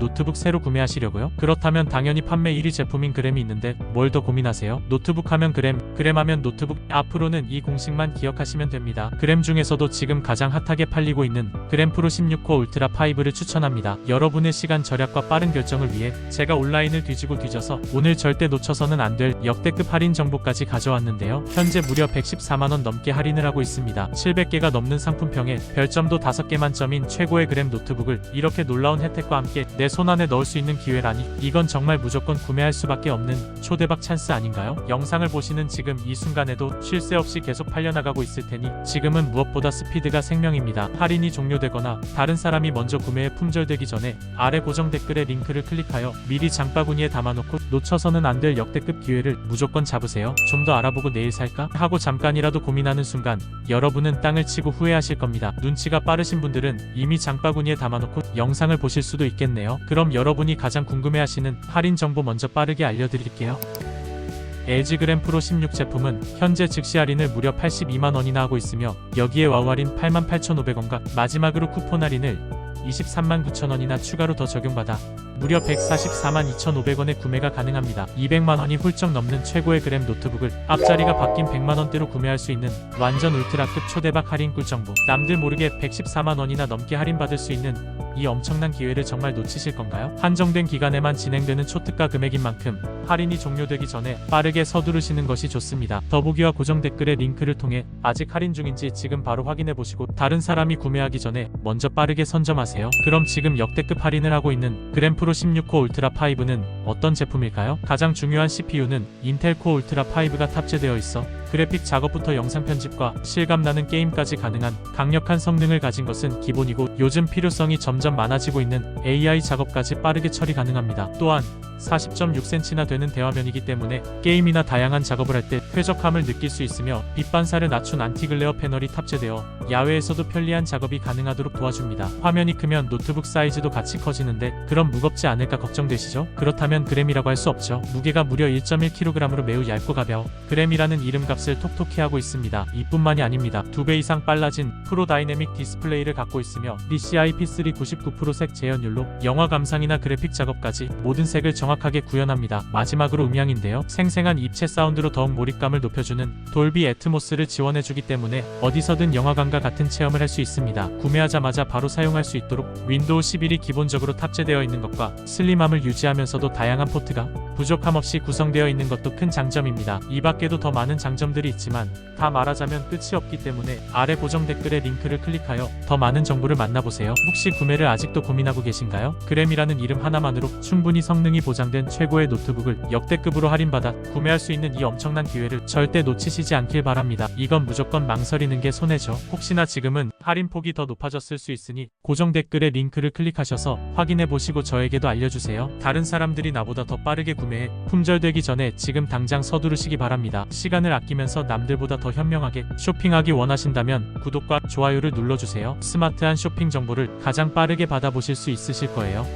노트북 새로 구매하시려고요? 그렇다면 당연히 판매 1위 제품인 그램이 있는데 뭘 더 고민하세요? 노트북 하면 그램, 그램 하면 노트북. 앞으로는 이 공식만 기억하시면 됩니다. 그램 중에서도 지금 가장 핫하게 팔리고 있는 그램 프로 16코 울트라 5를 추천합니다. 여러분의 시간 절약과 빠른 결정을 위해 제가 온라인을 뒤지고 뒤져서 오늘 절대 놓쳐서는 안 될 역대급 할인 정보까지 가져왔는데요. 현재 무려 114만원 넘게 할인을 하고 있습니다. 700개가 넘는 상품평에 별점도 5개 만점인 최고의 그램 노트북을 이렇게 놀라운 혜택과 함께 내 손안에 넣을 수 있는 기회라니 이건 정말 무조건 구매할 수밖에 없는 초대박 찬스 아닌가요? 영상을 보시는 지금 이 순간에도 쉴 새 없이 계속 팔려나가고 있을 테니 지금은 무엇보다 스피드가 생명입니다. 할인이 종료되거나 다른 사람이 먼저 구매에 품절되기 전에 아래 고정 댓글에 링크를 클릭하여 미리 장바구니에 담아놓고 놓쳐서는 안 될 역대급 기회를 무조건 잡으세요. 좀 더 알아보고 내일 살까? 하고 잠깐이라도 고민하는 순간 여러분은 땅을 치고 후회하실 겁니다. 눈치가 빠르신 분들은 이미 장바구니에 담아놓고 영상을 보실 수도 있겠네요. 그럼 여러분이 가장 궁금해하시는 할인 정보 먼저 빠르게 알려드릴게요. LG 그램 프로 16 제품은 현재 즉시 할인을 무려 82만 원이나 하고 있으며 여기에 와우 할인 88,500원과 마지막으로 쿠폰 할인을 23만 9천 원이나 추가로 더 적용받아 무려 144만 2,500원에 구매가 가능합니다. 200만 원이 훌쩍 넘는 최고의 그램 노트북을 앞자리가 바뀐 100만 원대로 구매할 수 있는 완전 울트라급 초대박 할인 꿀 정보. 남들 모르게 114만 원이나 넘게 할인받을 수 있는 이 엄청난 기회를 정말 놓치실 건가요? 한정된 기간에만 진행되는 초특가 금액인 만큼 할인이 종료되기 전에 빠르게 서두르시는 것이 좋습니다. 더보기와 고정 댓글의 링크를 통해 아직 할인 중인지 지금 바로 확인해 보시고 다른 사람이 구매하기 전에 먼저 빠르게 선점하세요. 그럼 지금 역대급 할인을 하고 있는 그램 프로 16코 울트라 5는 어떤 제품일까요? 가장 중요한 CPU는 인텔 코 울트라 5가 탑재되어 있어 그래픽 작업부터 영상 편집과 실감나는 게임까지 가능한 강력한 성능을 가진 것은 기본이고 요즘 필요성이 점점 많아지고 있는 AI 작업까지 빠르게 처리 가능합니다. 또한 40.6cm나 되는 대화면이기 때문에 게임이나 다양한 작업을 할 때 쾌적함을 느낄 수 있으며 빛 반사를 낮춘 안티글레어 패널이 탑재되어 야외에서도 편리한 작업이 가능하도록 도와줍니다. 화면이 크면 노트북 사이즈도 같이 커지는데 그럼 무겁지 않을까 걱정되시죠? 그렇다면 그램이라고 할 수 없죠. 무게가 무려 1.1kg으로 매우 얇고 가벼워 그램이라는 이름값을 톡톡히 하고 있습니다. 이뿐만이 아닙니다. 두배 이상 빨라진 프로 다이내믹 디스플레이를 갖고 있으며 DCI P3 99%색 재현율로 영화 감상이나 그래픽 작업까지 모든 색을 정확 하게 구현합니다. 마지막으로 음향인데요. 생생한 입체 사운드로 더욱 몰입감을 높여주는 돌비 애트모스를 지원해주기 때문에 어디서든 영화관과 같은 체험을 할 수 있습니다. 구매하자마자 바로 사용할 수 있도록 윈도우 11이 기본적으로 탑재되어 있는 것과 슬림함을 유지하면서도 다양한 포트가 부족함 없이 구성되어 있는 것도 큰 장점입니다. 이 밖에도 더 많은 장점들이 있지만 다 말하자면 끝이 없기 때문에 아래 고정 댓글에 링크를 클릭하여 더 많은 정보를 만나보세요. 혹시 구매를 아직도 고민하고 계신가요? 그램이라는 이름 하나만으로 충분히 성능이 보 장된 최고의 노트북을 역대급으로 할인받아 구매할 수 있는 이 엄청난 기회를 절대 놓치시지 않길 바랍니다. 이건 무조건 망설이는 게 손해죠. 혹시나 지금은 할인 폭이 더 높아졌을 수 있으니 고정 댓글에 링크를 클릭하셔서 확인해 보시고 저에게도 알려주세요. 다른 사람들이 나보다 더 빠르게 구매해 품절되기 전에 지금 당장 서두르시기 바랍니다. 시간을 아끼면서 남들보다 더 현명하게 쇼핑하기 원하신다면 구독과 좋아요를 눌러주세요. 스마트한 쇼핑 정보를 가장 빠르게 받아보실 수 있으실 거예요.